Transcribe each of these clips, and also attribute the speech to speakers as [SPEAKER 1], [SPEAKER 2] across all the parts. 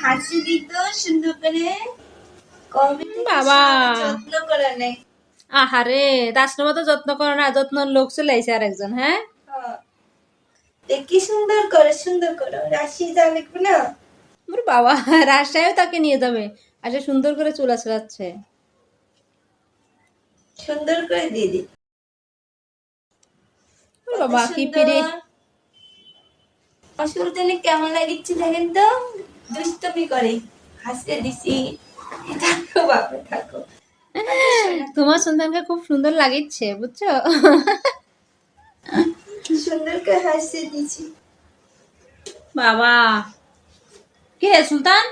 [SPEAKER 1] হাসি দিত সুন্দর করে
[SPEAKER 2] বাবা।
[SPEAKER 1] যত্ন করে নেই।
[SPEAKER 2] আহারে যত্ন করে না যত্ন লোক চলে আইছে আর একজন হ্যাঁ?
[SPEAKER 1] হ্যাঁ। দেখি সুন্দর করে সুন্দর করে রাশি যা লিখবে না?
[SPEAKER 2] ওর বাবা রাজশাহীও তাকে নিয়ে যাবে আচ্ছা সুন্দর করে চুলা চলাচ্ছে
[SPEAKER 1] সুন্দর করে দিয়ে দি।
[SPEAKER 2] বাবা কি
[SPEAKER 1] সুলতানে কেমন লাগিচ্ছে দেখেন তো? দুষ্টমি করে হাসতে দিছি। থাকো বাবা থাকো।
[SPEAKER 2] তোমার সন্তানকে খুব সুন্দর লাগিচ্ছে বুঝছ?
[SPEAKER 1] কি সুন্দর করে হাসতে দিছি।
[SPEAKER 2] বাবা। কে সুলতান?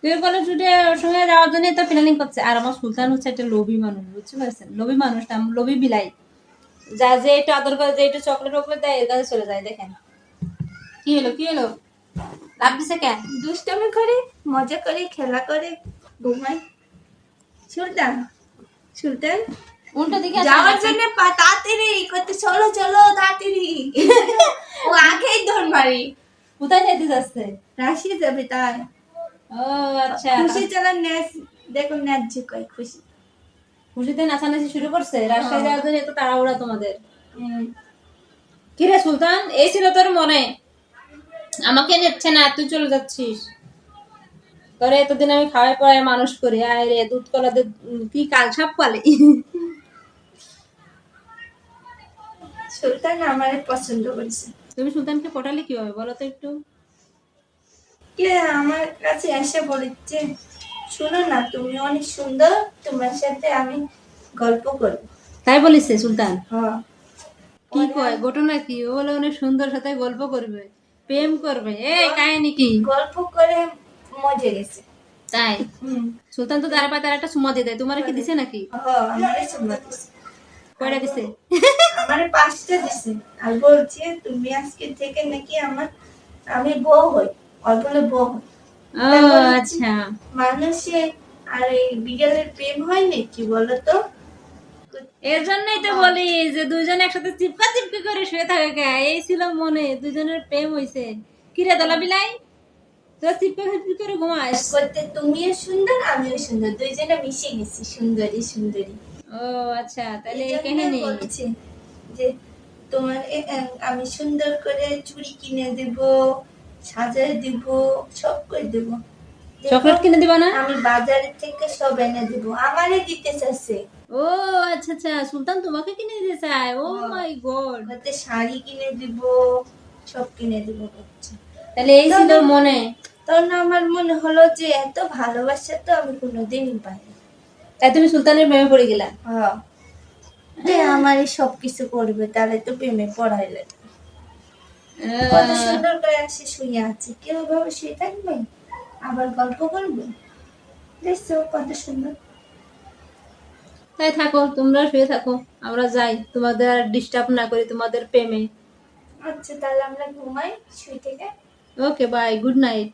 [SPEAKER 2] তুই বলে ছুটে ওর সঙ্গে যাওয়ার জন্য তো প্ল্যানিং করছে। আর আমার সুলতান হচ্ছে একটা লোভী মানুষ বুঝতে পারছেন? লোভী মানুষটা লোভী বিলাই। যা যে একটু আদর করে যে একটু চকলেট ওকলেট দেয় এর কাছে চলে যায় দেখেন। কি হলো কি হলো? লাভ দিছে কেন?
[SPEAKER 1] দুষ্টমি করে মজা করে খেলা করে ঘুমাই সুলতান সুলতান
[SPEAKER 2] উল্টো দিকে
[SPEAKER 1] যাওয়ার জন্য তাড়াতাড়ি করতে চলো চলো তাড়াতাড়ি। ও আগেই দৌড় মারি।
[SPEAKER 2] কোথায় যেতে যাচ্ছে?
[SPEAKER 1] রাশি যাবে তাই।
[SPEAKER 2] ও আচ্ছা।
[SPEAKER 1] খুশি চালান ন্যাস দেখো ন্যায্য কয় খুশি।
[SPEAKER 2] খুশিতে নাচানাচি শুরু করছে রাজশাহী যাওয়ার জন্য এত তাড়াহুড়া তোমাদের। কি রে সুলতান এই ছিল তোর মনে? আমাকে নিচ্ছে না তুই চলে যাচ্ছিস। তোরে এতদিন আমি খাওয়াই পড়ায় মানুষ করি আয় রে দুধ কলা কি কাল সাপ পালে?
[SPEAKER 1] সুলতান আমারে পছন্দ করেছে।
[SPEAKER 2] তুমি সুলতানকে পটালে কীভাবে? বলো তো একটু।
[SPEAKER 1] কে আমার কাছে এসে বলেছে শোনো না তুমি অনেক সুন্দর তোমার সাথে আমি গল্প করব।
[SPEAKER 2] তাই বলিস সুলতান?
[SPEAKER 1] হ্যাঁ।
[SPEAKER 2] কি কয়? ঘটনা কি? ও বলে অনেক সুন্দর সাথে গল্প করবে। প্রেম করবে। এই কাহিনী কি?
[SPEAKER 1] গল্প করে মজে গেছে।
[SPEAKER 2] তাই? সুলতান তো তার পায়ে তার একটা সুমা দিয়ে। দেয় তোমার কি দিছে নাকি? কয়টা দিছে?
[SPEAKER 1] আমারে পাঁচটা দিছে। আর বলছে তুমি আজকে থেকে নাকি আমার আমি বউ হই। বলে বউ হই।
[SPEAKER 2] ও আচ্ছা।
[SPEAKER 1] মানুষে আর এই বিড়ালের প্রেম হয় নাকি বলো তো
[SPEAKER 2] এর জন্যই তো বলি যে দুইজন একসাথে চিপকা চিপকি করে শুয়ে থাকে কে? এই ছিল মনে দুইজনের প্রেম হইছে। দলা বিলাই? তোরা চিপকা চিপকি করে ঘুমাস।
[SPEAKER 1] করতে তুমিও সুন্দর আমিও সুন্দর দুইজনে মিশে গেছি সুন্দরী সুন্দরী।
[SPEAKER 2] ও আচ্ছা তাহলে
[SPEAKER 1] যে তোমার আমি সুন্দর করে চুড়ি কিনে দেব সাজায় দেব সব করে দেব।
[SPEAKER 2] চকলেট কিনে দিবা না?
[SPEAKER 1] আমি বাজারে থেকে সব এনে দেব। আমারে দিতে চাচ্ছে
[SPEAKER 2] ও আচ্ছা আচ্ছা। সুলতান তোমাকে কিনে দিতে চায়? ও মাই গড।
[SPEAKER 1] শাড়ি কিনে দেব সব কিনে দেব
[SPEAKER 2] তাহলে এই ছিল মনে?
[SPEAKER 1] তখন আমার মনে হলো যে এত ভালোবাসা তো আমি কোনোদিনই পাইনি
[SPEAKER 2] তাই তুমি সুলতানের প্রেমে পড়ে গেলা?
[SPEAKER 1] হ্যাঁ। যে আমার সব কিছু করবে তাহলে তো প্রেমে পড়াইলে কত সুন্দর করে এসে শুয়ে আছে। কেউ ভাবে শুয়ে থাকবে? আবার গল্প করবে? দেখছ কত সুন্দর।
[SPEAKER 2] তাই থাকো তোমরা শুয়ে থাকো। আমরা যাই। তোমাদের আর ডিস্টার্ব না করি তোমাদের প্রেমে।
[SPEAKER 1] আচ্ছা তাহলে আমরা ঘুমাই শুয়ে থেকে।
[SPEAKER 2] Okay bye good night